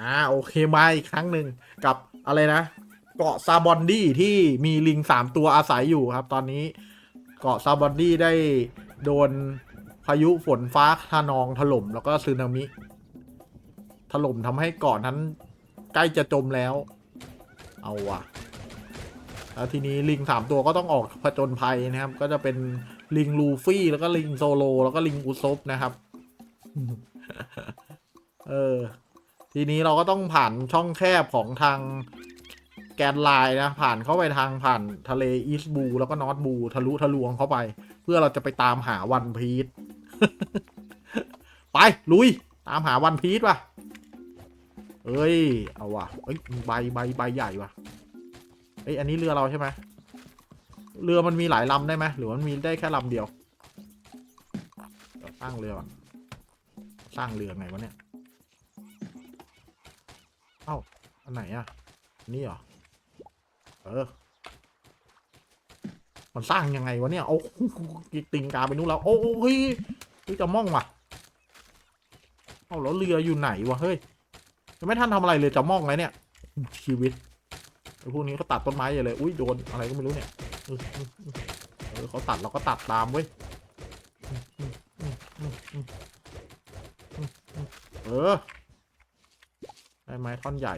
อ่าโอเคมาอีกครั้งหนึ่งกับอะไรนะ เกาะซาบอนดี้ที่มีลิงสามตัวอาศัยอยู่ครับ ตอนนี้เกาะซาบอนดี้ได้โดนพายุฝนฟ้าทะนองถล่มแล้วก็สึนามิ ถล่มทำให้เกาะนั้นใกล้จะจมแล้ว เอาว่ะแล้วทีนี้ลิงสามตัวก็ต้องออกผจญภัยนะครับ ก็จะเป็นลิงลูฟี่แล้วก็ลิงโซโล แล้วก็ลิงอุซบนะครับ เออ ทีนี้เราก็ต้องผ่านช่องแคบของทางแกนไลน์นะ ผ่านเข้าไปทางผ่านทะเลอีสบูแล้วก็นอตบูทะลุทะลวงเข้าไป เพื่อเราจะไปตามหาวันพีชไป ลุย ตามหาวันพีชว่ะเอ้ย เอาว่ะเอ้ยใบใบใบใหญ่ว่ะเอ้ยอันนี้เรือเราใช่ไหมเรือมันมีหลายลำได้ไหมหรือมันมีได้แค่ลำเดียวสร้างเรือก่อนสร้างเรือไงวะเนี่ย อ้าอันไหนอะนี่เหรอ เออ มันสร้างยังไงวะเนี่ย โอ้ติงกาไปนู่นแล้ว โอ้เฮ้ยเฮ้ยจะมองว่ะ เอาแล้วเรืออยู่ไหนวะ เฮ้ยยังไม่ทันทำอะไรเลยจะมองเลยเนี่ย ชีวิตไอ้พวกนี้เขาตัดต้นไม้อย่าเลย อุ้ยโดนอะไรก็ไม่รู้เนี่ยเออเออเออเขาตัดเราก็ตัดตามเว้ย เออ ได้ไม้ท่อนใหญ่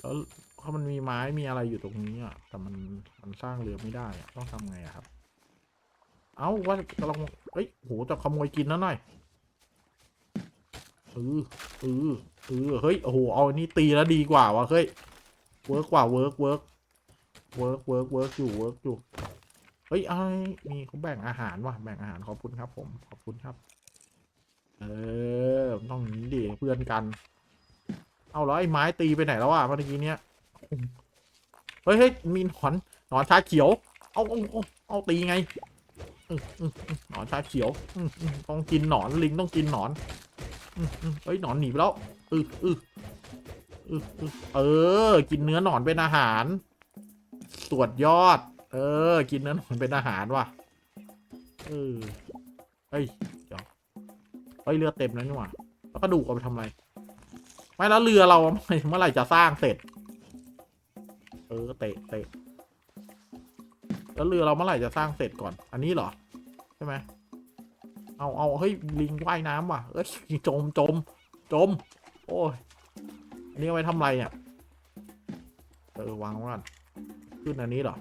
แล้วถ้ามันมีไม้มีอะไรอยู่ตรงนี้อะ แต่มันมันสร้างเรือไม่ได้อะต้องทำไงอะครับ เอ้าว่าจะลองเอ้ยโหจะขโมยกินแล้วหน่อยเออเออเออเฮ้ยโอ้โหเอาอันนี้ตีแล้วดีกว่าวะเฮ้ยเวิร์กกว่าเวิร์กเวิร์กเวิร์กเวิร์กเวิร์กอยู่เวิร์กอยู่เฮ้ยไอ้มีเขาแบ่งอาหารว่ะแบ่งอาหารขอบคุณครับผมขอบคุณครับ เออต้องนี้ดิเพื่อนกัน เอาแล้วไอ้ไม้ตีไปไหนแล้วอะเมื่อกี้เนี้ยเฮ้ยเฮ้ยมีหนอนหนอนชาเขียว เอาเอาเอาตีไงหนอนชาเขียวต้องกินหนอนลิงต้องกินหนอนเฮ้ยหนอนหนีไปแล้วอืออือเออ กินเนื้อหนอนเป็นอาหารสวดยอด เออ กินเนื้อหนอนเป็นอาหารว่ะเออเฮ้ย ฮ้ยเรือเต็มแล้วนี่หว่าแล้วกระดูกเอาไปทำอะไร ไม่แล้วเรือเราเมื่อไหร่จะสร้างเสร็จ เออเตะเตะแล้วเรือเราเมื่อไหร่จะสร้างเสร็จก่อน อันนี้เหรอ ใช่ไหม เอาเอาเฮ้ยลิงว่ายน้ำว่ะ เอ้ยจมจมจม โอ้ย อันนี้เอาไว้ทำอะไรเนี่ย เออวางก่อนขึ้นอันนี้เหรอ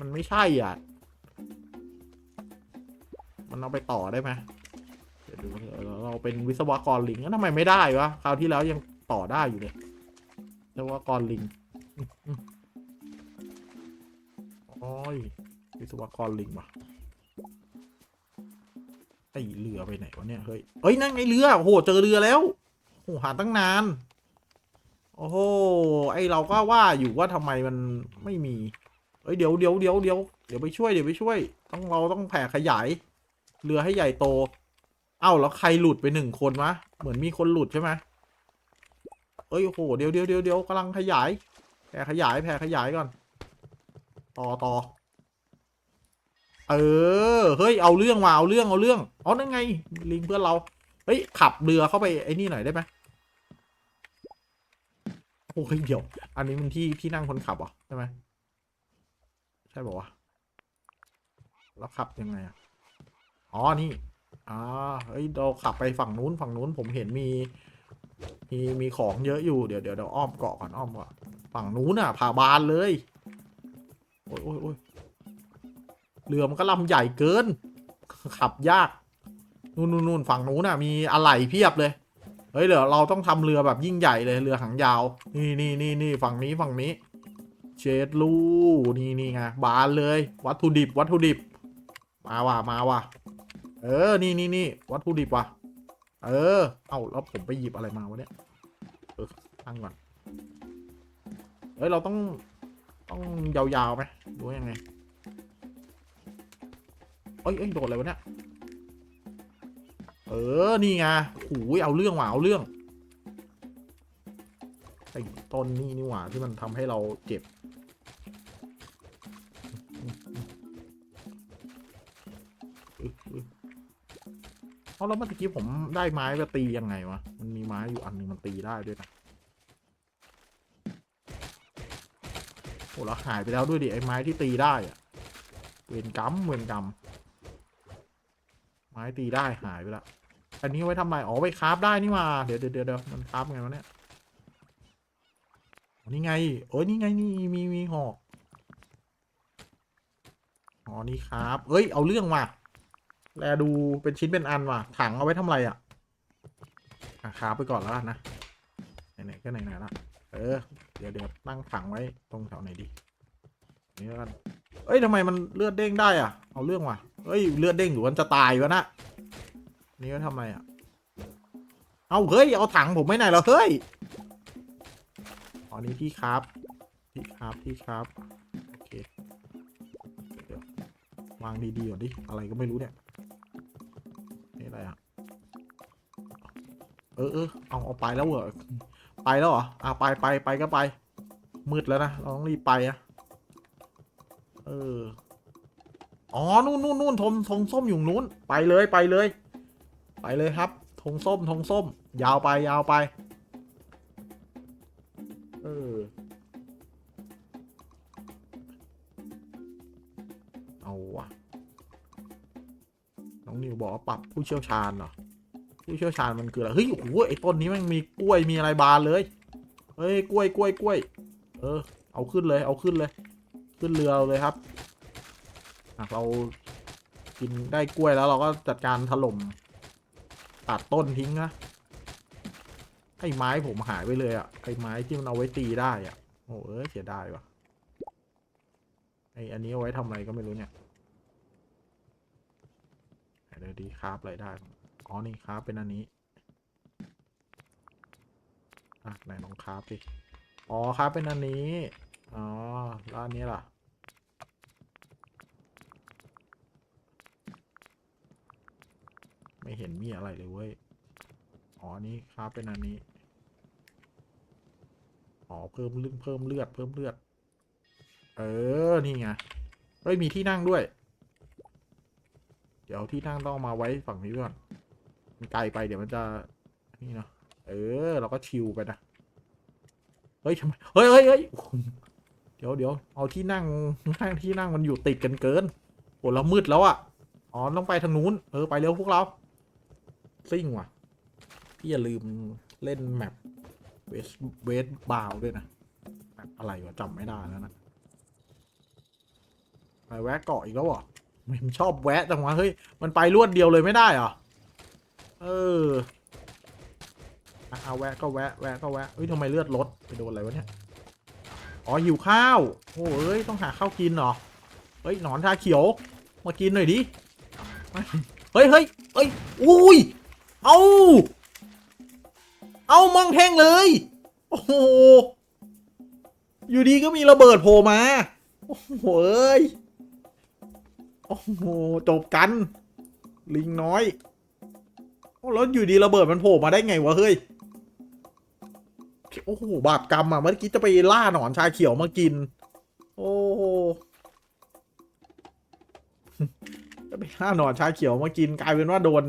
มันไม่ใช่อะ มันเอาไปต่อได้ไหม เราเป็นวิศวกรลิงแล้วทำไมไม่ได้วะคราวที่แล้วยังต่อได้อยู่เลยวิศวกรลิงโอ้ยวิศวกรลิงว่ะไอเรือไปไหนวะเนี่ยเฮ้ยเอ้ยนั่นไงเรือโอ้โหเจอเรือแล้วโอ้หหาตั้งนานโอ้โหไอเราก็ว่าอยู่ว่าทำไมมันไม่มีเอ้ยเดี๋ยวเดี๋ยวเดี๋ยวเดี๋ยวเดี๋ยวไปช่วยเดี๋ยวไปช่วย ต้องเราต้องแผ่ขยาย เรือให้ใหญ่โต เอ้าแล้วใครหลุดไปหนึ่งคนวะเหมือนมีคนหลุดใช่ไหมเอ้ยโอ้โหเดี๋ยวเดี๋ยวเดี๋ยวเดี๋ยวกำลังขยายแผ่ขยายแผ่ขยายก่อน ต่อต่อเออเฮ้ยเอาเรื่องมาเอาเรื่องเอาเรื่องอ๋อนั่นไง ลิงเพื่อนเราเฮ้ยขับเรือเข้าไปไอ้นี่หน่อยได้ไหมโอ้ยเดี๋ยว อันนี้มันที่ที่นั่งคนขับเหรอใช่ไหมใช่บอกว่าวะแล้วขับยังไงอะอ๋อนี่ อ่าเฮ้ยเราขับไปฝั่งนู้นฝั่งนู้นผมเห็นมี มีมีของเยอะอยู่เดี๋ยวเดี๋ยวเดี๋ยวอ้อมเกาะก่อนอ้อมเกาะฝั่งนู้นน่ะผ่าบานเลยโอ้ยโอ้ยโอ้ยเรือมันก็ลำใหญ่เกิน ขับยากนู่นนู่นนู่นฝั่งนู้นน่ะมีอะไหล่เพียบเลยเฮ้ยเดี๋ยวเราต้องทำเรือแบบยิ่งใหญ่เลยเรือหางยาว นี่นี่นี่นี่ฝั่งนี้ฝั่งนี้เชดลูนี่นี่ไงบานเลย วัตถุดิบวัตถุดิบ มาว่ะมาว่ะ เออ นี่นี่นี่วัตถุดิบว่ะ เออ เอาแล้วผมไปหยิบอะไรมาวะเนี่ย เออตั้งก่อนเฮ้ย เราต้อง ต้องยาวๆไหมหรือว่ายังไง เอ้ยเอ้ยโดดอะไรวะเนี่ย เออ นี่ไงหูยเอาเรื่องว่ะเอาเรื่องไอ้ต้นนี่นี่หว่าที่มันทำให้เราเจ็บ เอาแล้วเมื่อกี้ผมได้ไม้ไปตียังไงวะ มันมีไม้อยู่อันนึงมันตีได้ด้วยนะ โอ้แล้วหายไปแล้วด้วยดิไอ้ไม้ที่ตีได้อะเวรกรรมเวรกรรมไม้ตีได้หายไปล้วอันนี้ไว้ทำไม อ๋อไว้คราฟได้นี่หว่าเดี๋ยวเดี๋ยวเดี๋ยวมันคราฟไงวะเนี่ยนี่ไงโอ้ยนี่ไงนี่มีมีหอก อ๋อนี่ครับ เอ้ย เอาเรื่องว่ะ แลดูเป็นชิ้นเป็นอันว่ะ ถังเอาไว้ทำอะไรอะอะคาไปก่อนแล้วนะไหนๆก็ไหนๆละเออ เดี๋ยวเดี๋ยวตั้งถังไว้ตรงแถวไหนดีนี่แล้วกันเอ้ยทำไมมันเลือดเด้งได้อะ เอาเรื่องว่ะเอ้ยเลือดเด้งอยู่มันจะตายวะนะนี่ก็ทำไมอะ เอาเฮ้ยเอาถังผมไม่ไหนแล้วเฮ้ยอ๋อนี่ที่ครับ ที่ครับที่ครับโอเคเดี๋ยววางดีๆก่อนดิอะไรก็ไม่รู้เนี่ย นี่อะไรอะ เออเออเอาเอาไปแล้วเหรอ ไปแล้วเหรอ อะไปไปไปก็ไป มืดแล้วนะ เราต้องรีบไปอะเออ อ๋อ นู่นนู่นนู่นธงธงส้มอยู่นู้น ไปเลยไปเลย ไปเลยครับธงส้มธงส้ม ยาวไปยาวไป เออ บอกว่าปรับผู้เชี่ยวชาญเหรอผู้เชี่ยวชาญมันคืออะไรเฮ้ยโอ้โหไอ้ต้นนี้มันมีกล้วยมีอะไรบานเลยเฮ้ยกล้วยกล้วยกล้วย เออ เอาขึ้นเลย เอาขึ้นเลย ขึ้นเรือเลยครับอะเรากินได้กล้วยแล้วเราก็จัดการถล่มตัดต้นทิ้งนะไอ้ไม้ผมหายไปเลยอะไอ้ไม้ที่มันเอาไว้ตีได้อะโอ้เอ้ยเสียดายวะไอ้อันนี้เอาไว้ทำอะไรก็ไม่รู้เนี่ย เลยดีคราฟอะไรได้ อ๋อ นี่คราฟเป็นอันนี้ อะ ไหนลองคราฟดิอ๋อคราฟเป็นอันนี้ อ๋อแล้วอันนี้ล่ะไม่เห็นมีอะไรเลยเว้ย อ๋ออันนี้ครับเป็นอันนี้ อ๋อ เพิ่มเลือดเพิ่มเลือด เพิ่มเลือด เออ นี่ไง เฮ้ย มีที่นั่งด้วย เดี๋ยวที่นั่งต้องมาไว้ฝั่งนี้ก่อน มันไกลไปเดี๋ยวมันจะนี่เนาะ เออ เราก็ชิลไปนะ เฮ้ยทำไม เฮ้ยเฮ้ยเฮ้ยเดี๋ยวเดี๋ยวเอาที่นั่งนั่งที่นั่งมันอยู่ติดกันเกิน โอ้เรามืดแล้วอะอ๋อ ต้องไปทางนู้น เออ ไปเร็วพวกเรา ซิ่งว่ะ พี่อย่าลืมเล่นแมปเวสเวสบาวด้วยนะแมปอะไรวะจำไม่ได้แล้วนะ ไปแวะเกาะอีกแล้วเหรอ มันชอบแวะจังวะเฮ้ย มันไปรวดเดียวเลยไม่ได้เหรอ เออเอาแวะก็แวะแวะก็แวะเฮ้ยทำไมเลือดลดไปโดนอะไรวะเนี่ย อ๋อหิวข้าวโอ้เอ้ยต้องหาข้าวกินเหรอ เฮ้ยหนอนชาเขียว มากินหน่อยดิ เฮ้ยเฮ้ยเฮ้ยอุ้ย เอาเอามองแท่งเลย โอ้โห อยู่ดีก็มีระเบิดโผล่มา โอ้โหเอ้ย อ้โหจบกัน ลิงน้อยโอ้แล้วอยู่ดีระเบิดมันโผล่มาได้ไงวะเฮ้ยโอ้โหบาปกรรมอะเมื่อกี้จะไปล่าหนอนชาเขียวมากิน โอ้โหจะไปล่าหนอนชาเขียวมากินกลายเป็นว่าโดน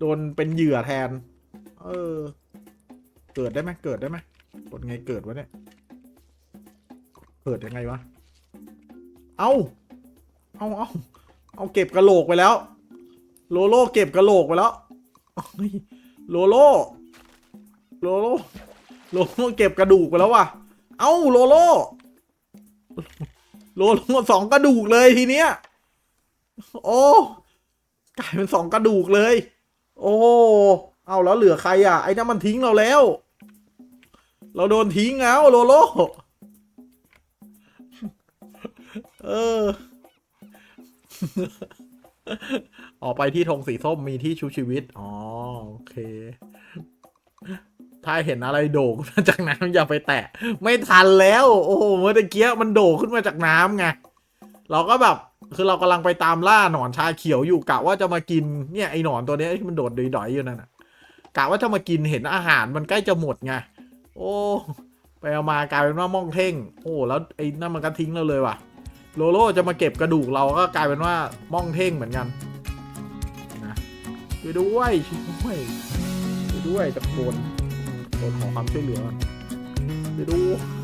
โดนเป็นเหยื่อแทน เออ เกิดได้ไหมเกิดได้ไหมกดไงเกิดวะเนี่ย เกิดยังไงวะ เอา เอาเอาเอาเก็บกระโหลกไปแล้ว โลโลเก็บกระโหลกไปแล้วโลโลโลโลโลโลเก็บกระดูกไปแล้วว่ะ เอาโลโลโลโลสองกระดูกเลยทีเนี้ย โอ้กลายเป็นสองกระดูกเลย โอ้เอาแล้วเหลือใครอะ ไอ้นั่นมันทิ้งเราแล้ว เราโดนทิ้งแล้วโลโล เออ ออกไปที่ธงสีส้มมีที่ชูชีวิต อ๋อ โอเค ถ้าเห็นอะไรโดดขึ้นมาจากน้ำอย่าไปแตะ ไม่ทันแล้ว โอ้โห เมื่อตะเกียมันโดดขึ้นมาจากน้ำไง เราก็แบบ คือเรากำลังไปตามล่าหนอนชาเขียวอยู่กะว่าจะมากิน เนี่ยไอหนอนตัวนี้ที่มันโดดดอยๆอยู่นั่นนะกะว่าจะมากินเห็นอาหารมันใกล้จะหมดไง โอ้ ไปเอามากลายเป็นว่ามองเท่ง โอ้ แล้วไอ้นั่นมันก็ทิ้งเราเลยว่ะ โลโลจะมาเก็บกระดูกเราก็กลายเป็นว่าม่องเท่งเหมือนกันนะช่วยด้วยช่วยด้วยช่วยด้วยตะโกนตะโกนขอความช่วยเหลือก่อนไปดูไอ้